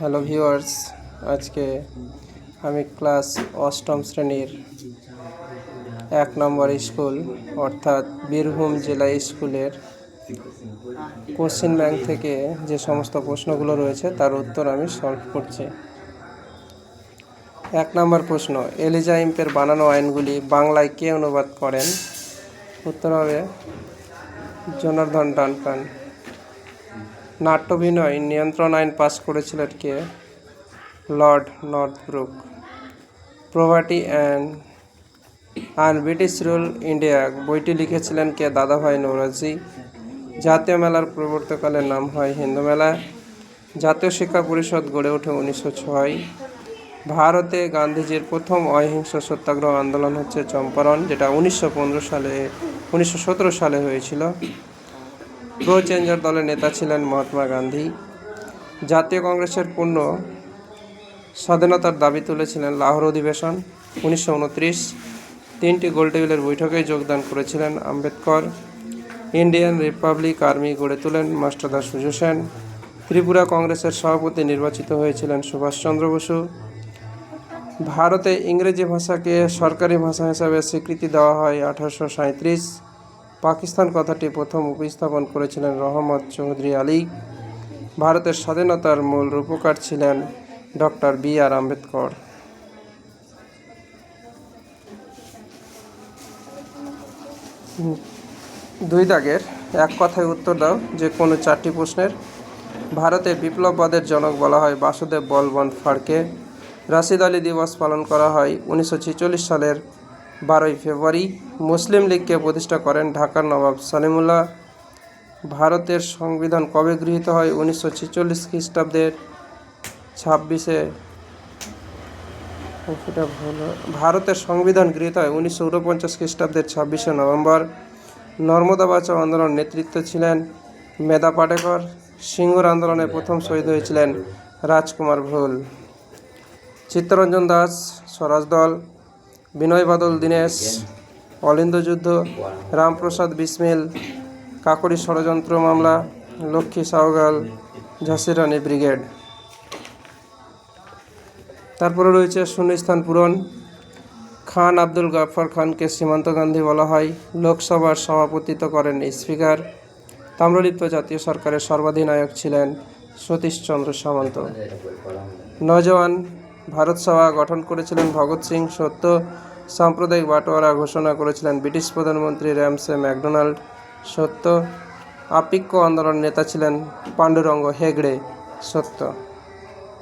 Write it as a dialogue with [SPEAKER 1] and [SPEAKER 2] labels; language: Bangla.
[SPEAKER 1] হ্যালো ভিউয়ার্স, আজকে আমি ক্লাস অষ্টম শ্রেণির এক নম্বর স্কুল, অর্থাৎ বীরভূম জেলা স্কুলের কোশ্চেন ব্যাংক থেকে যে সমস্ত প্রশ্নগুলো রয়েছে, তার উত্তর আমি সলভ করছি। এক নম্বর প্রশ্ন, এলিজা ইম্পের বানানো আইনগুলি বাংলায় কে অনুবাদ করেন? উত্তর হবে জনার্দন ডানকান। নাট্যভিনয় নিয়ন্ত্রণ আইন পাশ করেছিলেন কে? Lord Northbrook poverty and and British rule India বইটি লিখেছিলেন কে? দাদাভাই নৌরাজি। জাতীয় মেলার প্রবর্তকালের নাম হয় হিন্দু মেলা। জাতীয় শিক্ষা পরিষদ গড়ে ওঠে উনিশশো ছয়। ভারতে গান্ধীজির প্রথম অহিংস সত্যাগ্রহ আন্দোলন হচ্ছে চম্পারণ, যেটা উনিশশো পনেরো সালে, উনিশশো সতেরো সালে হয়েছিল। প্রো চেঞ্জার দলের নেতা ছিলেন মহাত্মা গান্ধী। জাতীয় কংগ্রেসের পূর্ণ স্বাধীনতার দাবি তুলেছিলেন লাহোর অধিবেশন উনিশশো উনত্রিশ। তিনটি গোলটেবিলের বৈঠকে যোগদান করেছিলেন আম্বেদকর। ইন্ডিয়ান রিপাবলিক আর্মি গড়ে তোলেন মাস্টারদা সুজু সেন ত্রিপুরা কংগ্রেসের সভাপতি নির্বাচিত হয়েছিলেন সুভাষচন্দ্র বসু। ভারতে ইংরেজি ভাষাকে সরকারি ভাষা হিসাবে স্বীকৃতি দেওয়া হয় আঠারোশো পাকিস্তান কথাটি প্রথম উপস্থাপন করেছিলেন রহমত চৌধুরী আলী। ভারতের স্বাধীনতার মূল রূপকার ছিলেন ডক্টর বি আর আম্বেদকর। দুই দাগের এক কথায় উত্তর দাও, যে কোনো চারটি প্রশ্নের। ভারতে বিপ্লববাদের জনক বলা হয় বাসুদেব বলবন্ত ফাড়কে। রাশিদ আলী দিবস পালন করা হয় উনিশশো ছেচল্লিশ সালের বারোই ফেব্রুয়ারি মুসলিম লীগকে প্রতিষ্ঠা করেন ঢাকার নবাব সালিমুল্লাহ। ভারতের সংবিধান কবে গৃহীত হয়? উনিশশো ছেচল্লিশ খ্রিস্টাব্দের ছাব্বিশে। ভারতের সংবিধান গৃহীত হয় উনিশশো উনপঞ্চাশ খ্রিস্টাব্দের ছাব্বিশে নভেম্বর। নর্মদা বাঁচাও আন্দোলন নেতৃত্ব ছিলেন মেধা পাটেকর। সিঙ্গুর আন্দোলনে প্রথম শহীদ হয়েছিলেন রাজকুমার ভুল। চিত্তরঞ্জন দাস, স্বরাজ দল। বিনয় বাদল, দীনেশ, অলিন্দ যুদ্ধ, রামপ্রসাদ, বিসমিল কাকরি ষড়যন্ত্র মামলা, লক্ষ্মী সাওগাল ঝাঁসি রানী ব্রিগেড। তারপরে রয়েছে শূন্যস্থান পূরণ। খান আব্দুল গাফর খানকে সীমান্ত গান্ধী বলা হয়। লোকসভার সভাপতিত্ব করেন স্পিকার। তাম্রলিপ্ত জাতীয় সরকারের সর্বাধিনায়ক ছিলেন সতীশচন্দ্র সামন্ত। নজওয়ান ভারত সভা গঠন করেছিলেন ভগৎ সিং, সত্য সাম্প্রদায়িক বাটোয়ারা ঘোষণা করেছিলেন ব্রিটিশ প্রধানমন্ত্রী র্যামসে ম্যাকডোনাল্ড, সত্য আপিক্য আন্দোলন নেতা ছিলেন পাণ্ডুরঙ্গ হেগড়ে, সত্য।